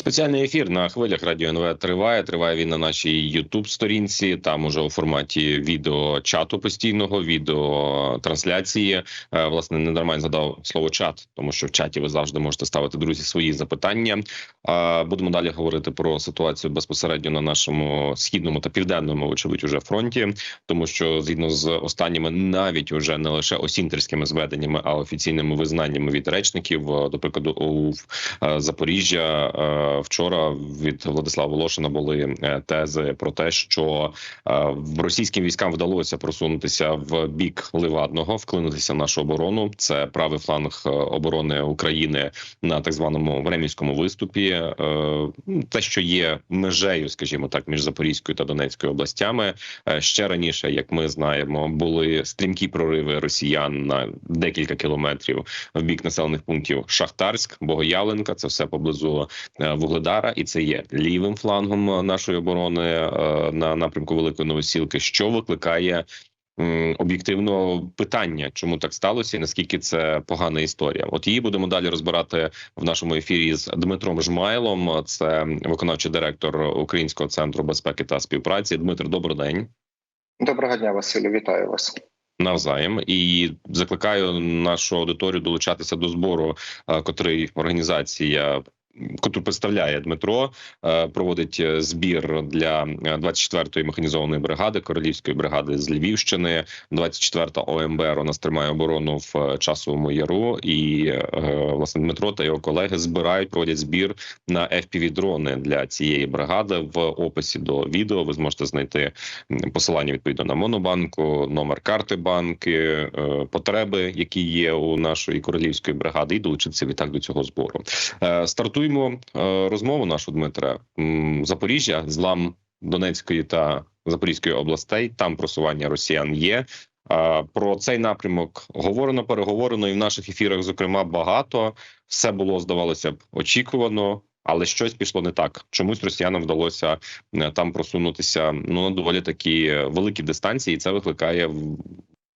Спеціальний ефір на хвилях радіо НВ триває. Триває він на нашій Ютуб сторінці. Там уже у форматі відео чату постійного, відео трансляції. Е, Власне, не нормально згадав слово чат, тому що в чаті ви завжди можете ставити друзі свої запитання. Е, Будемо далі говорити про ситуацію безпосередньо на нашому східному та південному, очевидь, уже фронті, тому що згідно з останніми, навіть уже не лише осінтерськими зведеннями, а офіційними визнаннями від речників, е, до прикладу, у Запоріжжя. Вчора від Владислава Волошина були е, тези про те, що е, російським військам вдалося просунутися в бік Ливадного, вклинитися в нашу оборону. Це правий фланг е, оборони України на так званому времівському виступі. Ну, Те, що є межею, скажімо так, між Запорізькою та Донецькою областями. Ще раніше, як ми знаємо, були стрімкі прориви росіян на декілька кілометрів в бік населених пунктів Шахтарськ, Богоявленка. Це все поблизу Вугледара, і це є лівим флангом е, нашої оборони е, на напрямку Великої Новосілки, що викликає. Об'єктивно питання, чому так сталося, і наскільки це погана історія. От її будемо далі розбирати в нашому ефірі з Дмитром Жмайлом. Це виконавчий директор Українського центру безпеки та співпраці. Дмитро, добрий день. Доброго дня, Василю. Вітаю вас. Навзаєм і закликаю нашу аудиторію долучатися до збору, е, котрий організація. Котру представляє Дмитро, е, проводить е, збір для е, 24-ї механізованої бригади королівської бригади з Львівщини. 24-та ОМБР нас тримає оборону в е, часовому яру. І е, власне Дмитро та його колеги збирають, проводять збір на fpv дрони для цієї бригади. В описі до відео ви зможете знайти посилання відповідно на монобанку, номер карти банки, е, потреби, які є у нашої королівської бригади, і долучитися відтак до цього збору. Е, Стартуємо е, розмову нашу Дмитра. Запоріжжя, злам Донецької та Запорізької областей. Там просування росіян є. Е, Про цей напрямок говорено, переговорено і в наших ефірах, зокрема, багато. Все було здавалося б очікувано. Але щось пішло не так. Чомусь росіянам вдалося е, там просунутися ну на доволі такі великі дистанції, і це викликає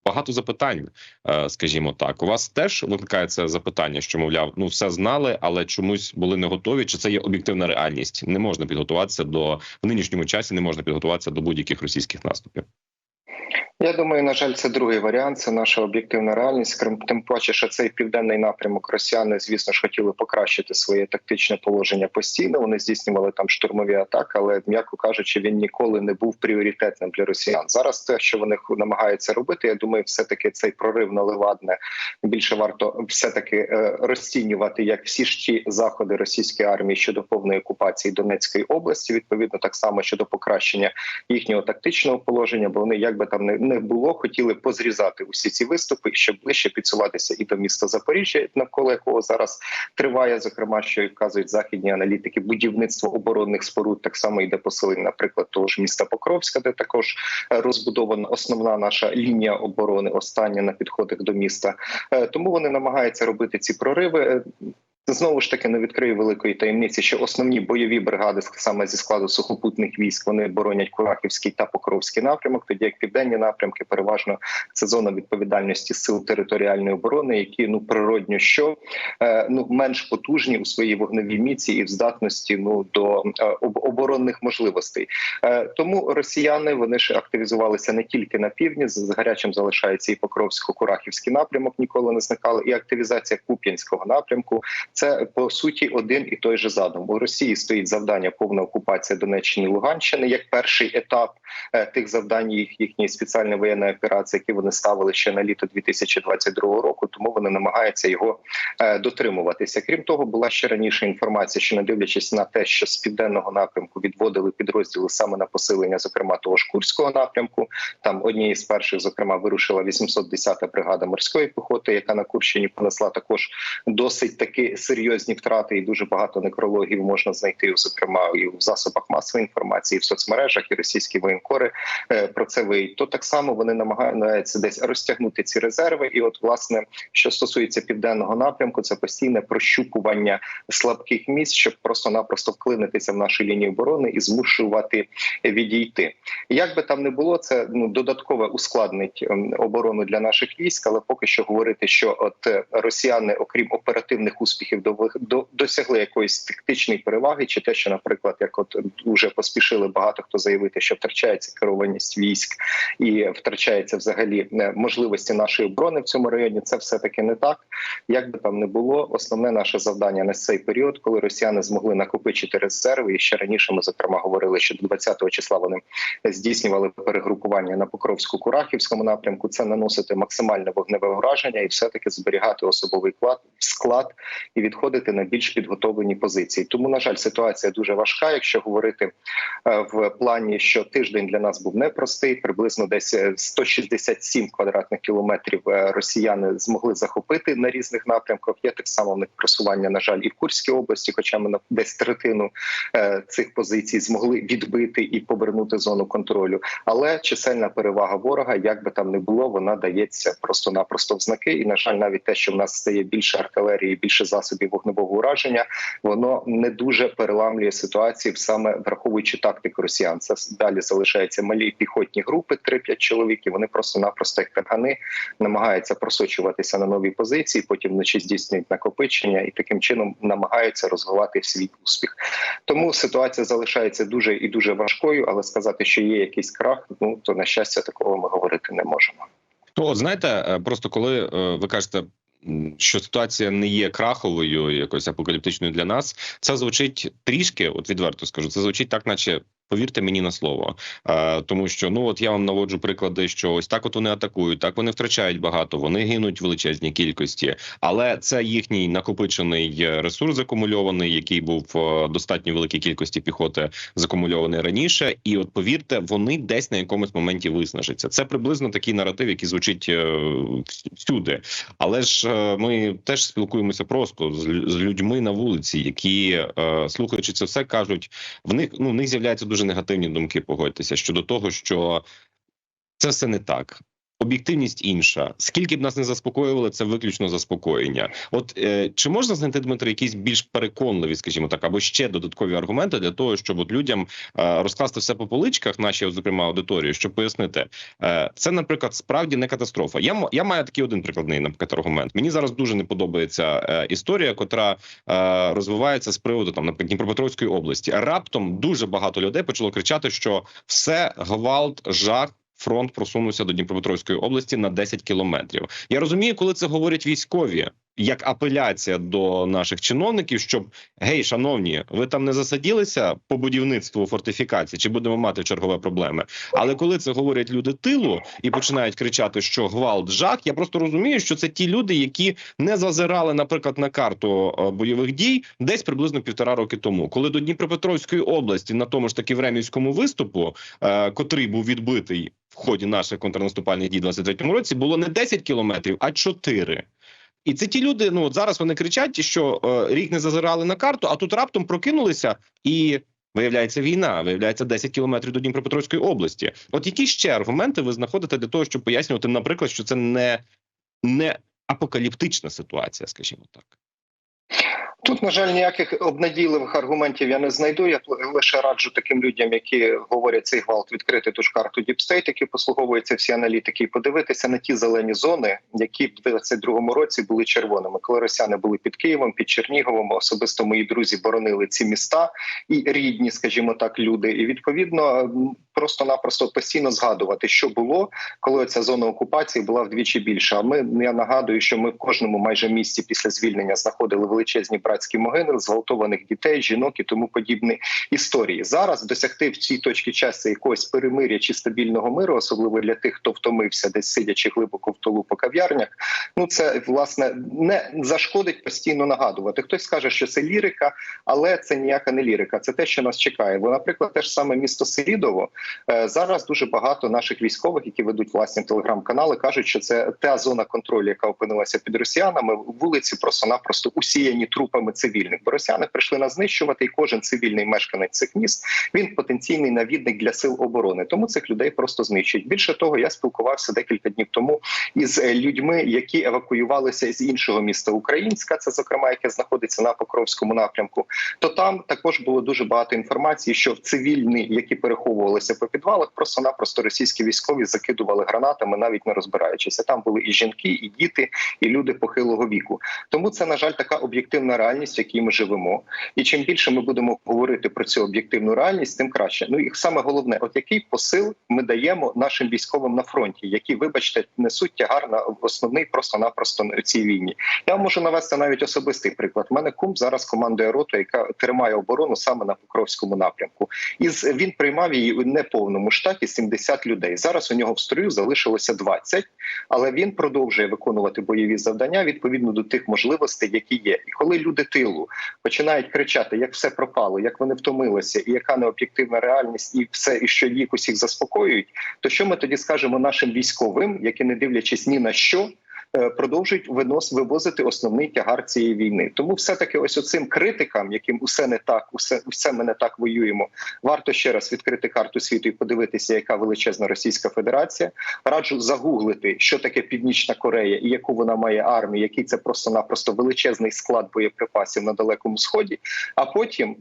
багато запитань. е, Скажімо так, у вас теж виникає це запитання, що мовляв, ну все знали, але чомусь були не готові. Чи це є об'єктивна реальність? Не можна підготуватися до в нинішньому часі, не можна підготуватися до будь-яких російських наступів. Я думаю, на жаль, це другий варіант. Це наша об'єктивна реальність. Крім тим паче, що цей південний напрямок росіяни, звісно ж, хотіли покращити своє тактичне положення постійно. Вони здійснювали там штурмові атаки, але м'яко кажучи, він ніколи не був пріоритетним для росіян. Зараз те, що вони намагаються робити, я думаю, все таки цей прорив на Левадне більше варто все таки е, розцінювати як всі ж ті заходи російської армії щодо повної окупації Донецької області. Відповідно, так само щодо покращення їхнього тактичного положення, бо вони як би там не, не було, хотіли позрізати усі ці виступи, щоб ближче підсуватися і до міста Запоріжжя, навколо якого зараз триває, зокрема, що вказують західні аналітики, будівництво оборонних споруд. Так само йде посилення, наприклад, того ж міста Покровська, де також е, розбудована основна наша лінія оборони, остання на підходах до міста. Е, Тому вони намагаються робити ці прориви. Знову ж таки не відкрию великої таємниці, що основні бойові бригади саме зі складу сухопутних військ вони боронять Курахівський та Покровський напрямок. Тоді як південні напрямки, переважно це зона відповідальності сил територіальної оборони, які ну природньо що е, ну менш потужні у своїй вогневій міці і в здатності ну до е, оборонних можливостей. Е, Тому росіяни вони ж активізувалися не тільки на півдні, з гарячим залишається і Покровсько-Курахівський напрямок, ніколи не зникали, і активізація Куп'янського напрямку. Це по суті один і той же задум. У Росії стоїть завдання повна окупація Донеччини і Луганщини як перший етап е, тих завдань їх їхньої спеціальної воєнної операції, які вони ставили ще на літо 2022 року. Тому вони намагаються його е, дотримуватися. Крім того, була ще раніше інформація, що не дивлячись на те, що з південного напрямку відводили підрозділи саме на посилення, зокрема того ж Курського напрямку. Там однією з перших, зокрема, вирушила 810-та бригада морської піхоти, яка на Курщині понесла також досить таки серйозні втрати, і дуже багато некрологів можна знайти, зокрема і в засобах масової інформації, і в соцмережах, і російські воєнкори е, про це виють. То так само вони намагаються десь розтягнути ці резерви. І, от, власне, що стосується південного напрямку, це постійне прощупування слабких місць, щоб просто-напросто вклинитися в нашу лінію оборони і змушувати відійти. Як би там не було, це ну додаткове ускладнить ем, оборону для наших військ, але поки що говорити, що от е, росіяни, окрім оперативних успіхів, до, до досягли якоїсь тактичної переваги, чи те, що, наприклад, як от уже поспішили багато хто заявити, що втрачається керованість військ і втрачається взагалі е, можливості нашої оборони в цьому районі. Це все таки не так. Як би там не було, основне наше завдання на цей період, коли росіяни змогли накопичити резерви, і ще раніше ми зокрема говорили, що до 20-го числа вони здійснювали перегрупування на Покровську-Курахівському напрямку. Це наносити максимальне вогневе враження і все таки зберігати особовий клад склад і відходити на більш підготовлені позиції. Тому на жаль, ситуація дуже важка. Якщо говорити е, в плані, що тиждень для нас був непростий, приблизно десь е, 167 квадратних кілометрів е, росіяни змогли захопити на різних напрямках. Є так само в них просування, на жаль, і в Курській області, хоча ми на десь третину е, цих позицій змогли відбити і повернути зону контролю. Але чисельна перевага ворога, як би там не було, вона дається просто-напросто в знаки. І на жаль, навіть те, що в нас стає більше артилерії, більше засобів вогневого ураження, воно не дуже переламлює ситуацію, саме враховуючи тактику росіян. Це далі залишаються малі піхотні групи, 3-5 чоловік. і Вони просто-напросто як кагани намагаються просочуватися на нові позиції. Потім вночі здійснюють накопичення і таким чином намагаються розвивати свій успіх. Тому ситуація залишається дуже і дуже важкою, але сказати, що є якийсь крах, ну то на щастя, такого ми говорити не можемо. Ну, знаєте, е, просто коли е, ви кажете. Що ситуація не є краховою, якось апокаліптичною для нас, це звучить трішки, от відверто скажу, це звучить так, наче повірте мені на слово. Е, тому що ну от я вам наводжу приклади, що ось так от вони атакують, так вони втрачають багато, вони гинуть в величезній кількості, але це їхній накопичений е, ресурс закумульований, який був в достатньо великій кількості піхоти закумульований раніше. І от повірте, вони десь на якомусь моменті виснажаться. Це приблизно такий наратив, який звучить е, всюди. Але ж е, ми теж спілкуємося просто з, людьми на вулиці, які е, слухаючи це все, кажуть, в них ну в них з'являються дуже негативні думки. Погодьтеся щодо того, що це все не так. Об'єктивність інша. Скільки б нас не заспокоювали, це виключно заспокоєння. От е, чи можна знайти Дмитро якісь більш переконливі, скажімо так, або ще додаткові аргументи для того, щоб от людям е, розкласти все по поличках, нашій, зокрема, аудиторії, щоб пояснити, е, це, наприклад, справді не катастрофа. Я я маю такий один прикладний наприклад, аргумент. Мені зараз дуже не подобається е, історія, котра е, розвивається з приводу там, наприклад, Дніпропетровської області. Раптом дуже багато людей почало кричати, що все гвалт, жах. Фронт просунувся до Дніпропетровської області на 10 кілометрів. Я розумію, коли це говорять військові, як апеляція до наших чиновників, щоб гей, шановні, ви там не засаділися по будівництву фортифікацій, чи будемо мати чергове проблеми? Але коли це говорять люди тилу і починають кричати, що гвалт жах, я просто розумію, що це ті люди, які не зазирали, наприклад, на карту е, бойових дій десь приблизно півтора роки тому, коли до Дніпропетровської області на тому ж таки времівському виступу, е, котрий був відбитий в ході наших контрнаступальних дій у 23-му році, було не 10 кілометрів, а 4. І це ті люди. Ну от зараз вони кричать, що е, рік не зазирали на карту, а тут раптом прокинулися і. Виявляється війна, виявляється 10 кілометрів до Дніпропетровської області. От які ще аргументи ви знаходите для того, щоб пояснювати, наприклад, що це не, не апокаліптична ситуація, скажімо так. Тут, на жаль, ніяких обнадійливих аргументів я не знайду. Я лише раджу таким людям, які говорять цей гвалт, відкрити ту ж карту Діпстейт, які послуговуються всі аналітики, і подивитися на ті зелені зони, які в 22-му році були червоними. Коли росіяни були під Києвом, під Черніговом, особисто мої друзі боронили ці міста і рідні, скажімо так, люди. І відповідно просто-напросто постійно згадувати, що було, коли ця зона окупації була вдвічі більша. А ми я нагадую, що ми в кожному майже місті після звільнення знаходили величезні братські могили, зґвалтованих дітей, жінок і тому подібні історії. Зараз досягти в цій точці часу якогось перемиря чи стабільного миру, особливо для тих, хто втомився, десь сидячи глибоко в толу по кав'ярнях. Ну це власне не зашкодить постійно нагадувати. Хтось скаже, що це лірика, але це ніяка не лірика. Це те, що нас чекає. Бо, наприклад, те ж саме місто Селідово, Зараз дуже багато наших військових, які ведуть власні телеграм-канали, кажуть, що це та зона контролю, яка опинилася під росіянами. Вулиці просто-напросто усіяні трупами цивільних. Бо росіяни прийшли нас знищувати, і кожен цивільний мешканець цих міст він потенційний навідник для сил оборони. Тому цих людей просто знищують. Більше того, я спілкувався декілька днів тому із е, людьми, які евакуювалися з іншого міста Українська. Це зокрема, яке знаходиться на Покровському напрямку. То там також було дуже багато інформації, що в цивільні, які переховувалися по підвалах, просто-напросто російські військові закидували гранатами, навіть не розбираючися. Там були і жінки, і діти, і люди похилого віку. Тому це на жаль така об'єктивна реальність, в якій ми живемо. І чим більше ми будемо говорити про цю об'єктивну реальність, тим краще. Ну і саме головне, от який посил ми даємо нашим військовим на фронті, які, вибачте, несуть тягар на основний просто-напросто на цій війні. Я можу навести навіть особистий приклад. У мене кум зараз командує роту, яка тримає оборону саме на Покровському напрямку. І він приймав її у неповному штаті 70 людей. Зараз у нього в строю залишилося 20, але він продовжує виконувати бойові завдання відповідно до тих можливостей, які є. І коли люди тилу починають кричати, як все пропало, як вони втомилися, і яка необ'єктивна реальність, і все, і що їх усіх заспокоюють, то що ми тоді скажемо нашим військовим, які не дивлячись ні на що. Е, Продовжують винос вивозити основний тягар цієї війни. Тому все таки, ось оцим критикам, яким усе не так, усе усе ми не так воюємо. Варто ще раз відкрити карту світу і подивитися, яка величезна Російська Федерація. Раджу загуглити, що таке Північна Корея і яку вона має армію, який це просто-напросто величезний склад боєприпасів на далекому сході. А потім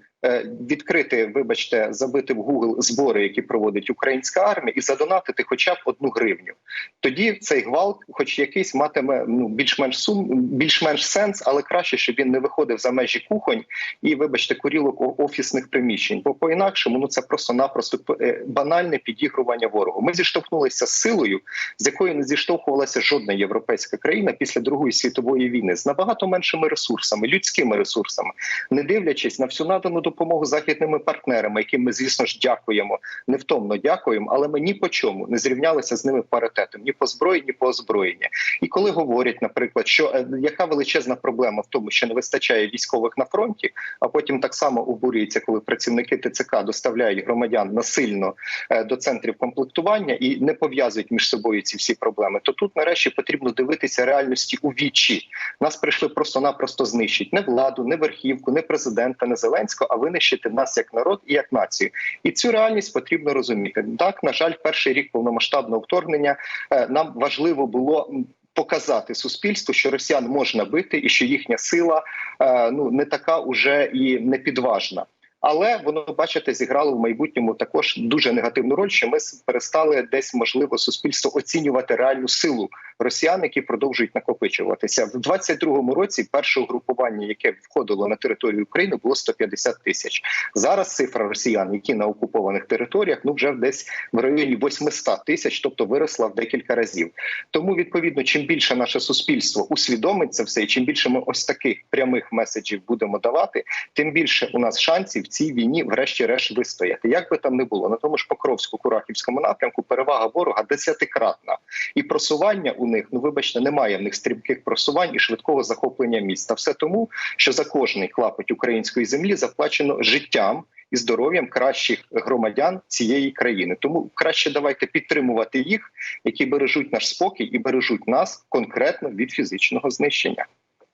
відкрити, вибачте, забити в Google збори, які проводить українська армія, і задонатити хоча б одну гривню. Тоді цей гвалт, хоч якийсь, матиме ну більш-менш сум, більш-менш сенс, але краще, щоб він не виходив за межі кухонь і, вибачте, курілок офісних приміщень. Бо по інакшому ну це просто-напросто е, банальне підігрування ворогу. Ми зіштовхнулися з силою, з якою не зіштовхувалася жодна європейська країна після Другої світової війни з набагато меншими ресурсами, людськими ресурсами, не дивлячись на всю надану допомогу західними партнерами, яким ми, звісно ж, дякуємо, невтомно дякуємо, але ми ні по чому не зрівнялися з ними паритетом, ні по зброї, ні по озброєння. І коли говорять, наприклад, що е, яка величезна проблема в тому, що не вистачає військових на фронті, а потім так само обурюється, коли працівники ТЦК доставляють громадян насильно е, до центрів комплектування і не пов'язують між собою ці всі проблеми, то тут нарешті потрібно дивитися реальності у вічі. Нас прийшли просто-напросто знищити не владу, не верхівку, не президента, не Зеленського, а винищити нас як народ і як націю. І цю реальність потрібно розуміти. Так, на жаль, перший рік повномасштабного вторгнення е, нам важливо було. Показати суспільству, що росіян можна бити, і що їхня сила е, ну не така уже і не підважна. Але воно бачите, зіграло в майбутньому також дуже негативну роль, що ми перестали десь можливо суспільство оцінювати реальну силу росіян, які продовжують накопичуватися в 22-му році. Першого групування, яке входило на територію України, було 150 тисяч. Зараз цифра росіян, які на окупованих територіях, ну вже десь в районі 800 тисяч, тобто виросла в декілька разів. Тому відповідно, чим більше наше суспільство усвідомить це все, і чим більше ми ось таких прямих меседжів будемо давати, тим більше у нас шансів цій війні, врешті-решт, вистояти. Як би там не було на тому ж Покровську-Курахівському напрямку, перевага ворога десятикратна, і просування у них, ну вибачте, немає в них стрімких просувань і швидкого захоплення міста. Все тому, що за кожний клапоть української землі заплачено життям. І здоров'ям кращих громадян цієї країни, тому краще давайте підтримувати їх, які бережуть наш спокій і бережуть нас конкретно від фізичного знищення.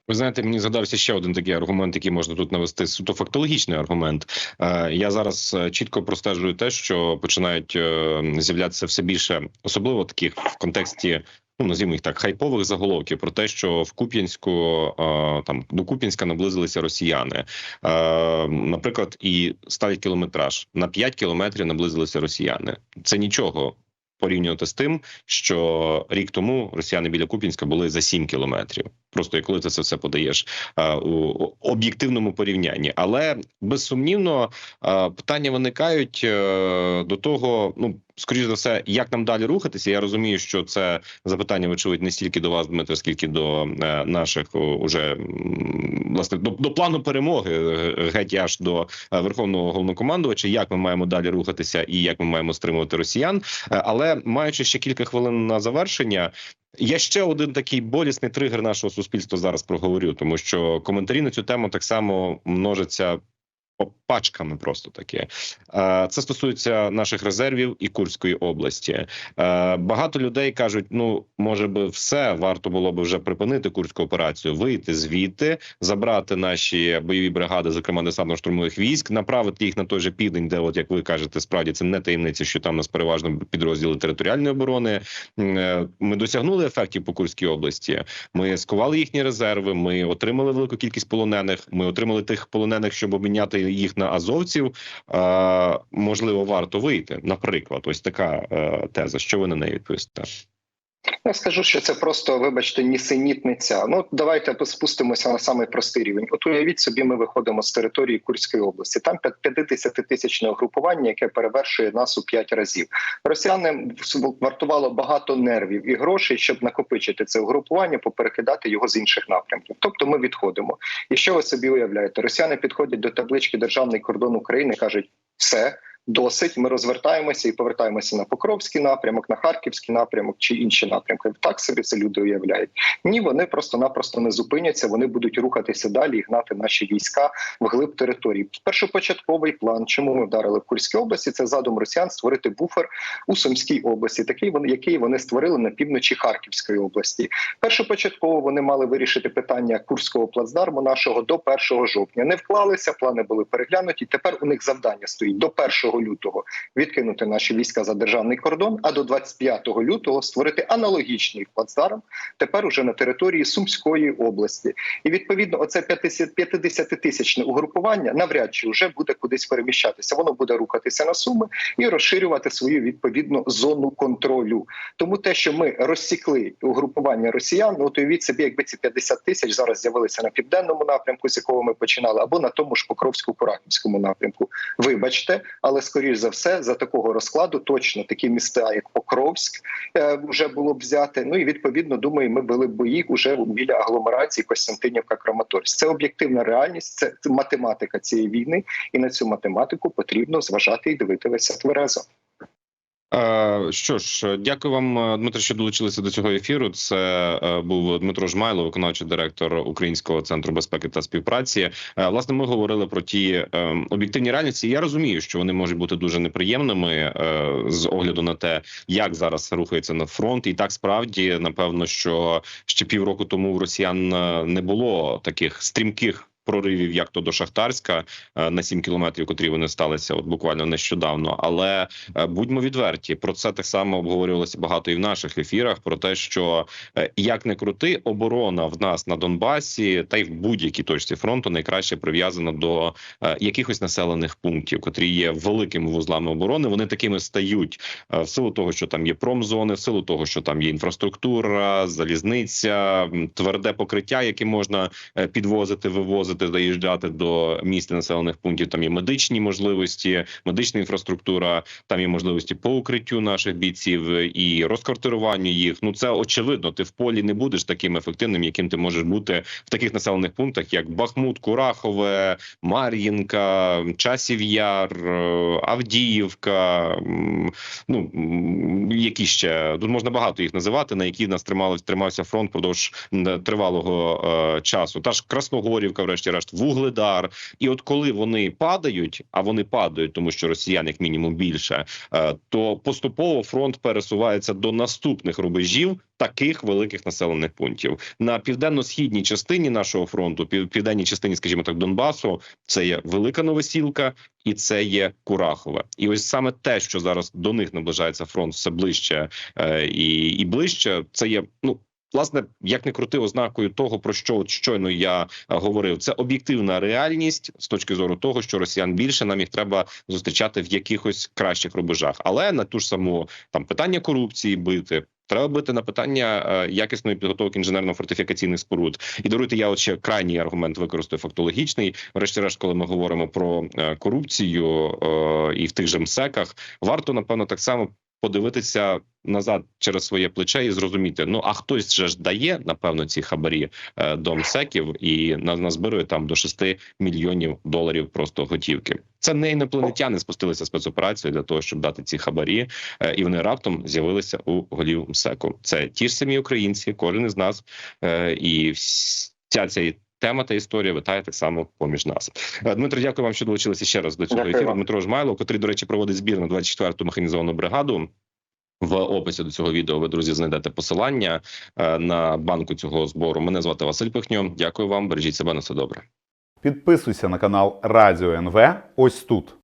Ви знаєте, мені згадався ще один такий аргумент, який можна тут навести суто фактологічний аргумент. Е, Я зараз е, чітко простежую те, що починають е, з'являтися все більше, особливо таких в контексті. Ну, називаємо їх так, хайпових заголовків про те, що в Куп'янську там до Куп'янська наблизилися росіяни. Наприклад, і ставить кілометраж на 5 кілометрів наблизилися росіяни. Це нічого порівнювати з тим, що рік тому росіяни біля Куп'янська були за 7 кілометрів. Просто і коли ти це все подаєш е, у об'єктивному порівнянні, але безсумнівно е, питання виникають е, до того, ну скоріш за все, як нам далі рухатися. Я розумію, що це запитання вочевидь не стільки до вас, Дмитро, скільки до е, наших уже власне до, до плану перемоги, е, геть аж до е, верховного головнокомандувача, як ми маємо далі рухатися і як ми маємо стримувати росіян. Але маючи ще кілька хвилин на завершення. Я ще один такий болісний тригер нашого суспільства зараз проговорю, тому що коментарі на цю тему так само множаться пачками просто таке. Е, Це стосується наших резервів і Курської області. Е, Багато людей кажуть: ну може би все варто було би вже припинити курську операцію, вийти звідти, забрати наші бойові бригади, зокрема десантно-штурмових військ, направити їх на той же південь, де, от як ви кажете, справді це не таємниця, що там нас переважно підрозділи територіальної оборони. Е, Ми досягнули ефектів по Курській області. Ми скували їхні резерви. Ми отримали велику кількість полонених. Ми отримали тих полонених, щоб обміняти їх на азовців. Можливо, варто вийти. Наприклад, ось така е, теза. Що ви на неї відповісте? Я скажу, що це просто, вибачте, нісенітниця. Ну давайте спустимося на самий простий рівень. От уявіть собі, ми виходимо з території Курської області. Там 50-тисячне угрупування, яке перевершує нас у 5 разів. Росіянам вартувало багато нервів і грошей, щоб накопичити це угрупування, поперекидати його з інших напрямків. Тобто ми відходимо. І що ви собі уявляєте? Росіяни підходять до таблички Державний кордон України, кажуть, все. Досить, ми розвертаємося і повертаємося на Покровський напрямок, на Харківський напрямок чи інші напрямки. Так собі це люди уявляють. Ні, вони просто-напросто не зупиняться. Вони будуть рухатися далі і гнати наші війська вглиб території. Першопочатковий план, чому ми вдарили в Курській області, це задум росіян створити буфер у Сумській області, такий вони, який вони створили на півночі Харківської області. Першопочатково вони мали вирішити питання курського плацдарму нашого до 1 жовтня. Не вклалися, плани були переглянуті. Тепер у них завдання стоїть до 1 лютого відкинути наші війська за державний кордон, а до 25 лютого створити аналогічний плацдарм тепер уже на території Сумської області. І відповідно, оце 50 тисячне угрупування навряд чи вже буде кудись переміщатися. Воно буде рухатися на суми і розширювати свою відповідну зону контролю. Тому те, що ми розсікли угрупування росіян, ну то уявіть собі, якби ці 50 тисяч зараз з'явилися на південному напрямку, з якого ми починали, або на тому ж Покровську-Курахівському напрямку. Вибачте, але скоріш за все, за такого розкладу точно такі міста, як Покровськ, е, вже було б взяти. Ну і відповідно думаю, ми були б бої уже біля агломерації Костянтинівка Краматорськ. Це об'єктивна реальність, це математика цієї війни, і на цю математику потрібно зважати і дивитися тверезо. Е, Що ж, дякую вам, е, Дмитро, що долучилися до цього ефіру. Це е, був Дмитро Жмайло, виконавчий директор Українського центру безпеки та співпраці. Власне, ми говорили про ті об'єктивні реальності. Я розумію, що вони можуть бути дуже неприємними з огляду на те, як зараз рухається на фронт, і так справді напевно, що ще півроку тому в росіян не було таких стрімких. Проривів, як то до Шахтарська е, на 7 кілометрів, котрі вони сталися, от буквально нещодавно. Але е, будьмо відверті, про це так само обговорювалося багато і в наших ефірах. Про те, що е, як не крути, оборона в нас на Донбасі та й в будь-якій точці фронту найкраще прив'язана до якихось населених пунктів, котрі є великими вузлами оборони. Вони такими стають в силу того, що там є промзони, в силу того, що там є інфраструктура, залізниця, тверде покриття, яке можна підвозити, вивозити, заїжджати до міст населених пунктів. Там є медичні можливості, медична інфраструктура. Там є можливості по укриттю наших бійців і розквартируванню їх. Ну це очевидно. Ти в полі не будеш таким ефективним, яким ти можеш бути в таких населених пунктах, як Бахмут, Курахове, Мар'їнка, Часів Яр, е, Авдіївка. Ну які ще тут можна багато їх називати, на які нас тримали тримався фронт продовж тривалого е, часу. Та ж Красногорівка, врешті-решт, Вугледар. І от коли вони падають, а вони падають, тому що росіян як мінімум більше, е, то поступово фронт пересувається до наступних рубежів таких великих населених пунктів на південно-східній частині нашого фронту, пів- південній частині, скажімо так, Донбасу, це є велика новосілка. І це є Курахове, і ось саме те, що зараз до них наближається фронт все ближче е, і, і ближче. Це є ну власне, як не крути ознакою того, про що от щойно я е, говорив. Це об'єктивна реальність з точки зору того, що росіян більше нам їх треба зустрічати в якихось кращих рубежах, але на ту ж саму там питання корупції бити. Треба бити на питання е, якісної підготовки інженерно-фортифікаційних споруд. І даруйте, я от ще крайній аргумент використаю фактологічний. Врешті-решт, коли ми говоримо про е, корупцію е, і в тих же МСЕКах, варто напевно так само подивитися назад через своє плече і зрозуміти: ну а хтось же ж дає напевно ці хабарі е, до МСЕКів і на- назбирує там до 6 мільйонів доларів просто готівки. Це не інопланетяни спустилися спецоперацію для того, щоб дати ці хабарі, е, і вони раптом з'явилися у голів МСЕКу. Це ті ж самі українці, кожен із нас, е, і вся ця тема та історія витає так само поміж нас. Е, Дмитро, дякую вам, що долучилися ще раз до цього Дякую ефіру. Дмитро Жмайло, котрий, до речі, проводить збір на 24-ту механізовану бригаду. В описі до цього відео ви друзі знайдете посилання е, на банку цього збору. Мене звати Василь Пихньо. Дякую вам. Бережіть себе на все добре. Підписуйся на канал Радіо НВ ось тут.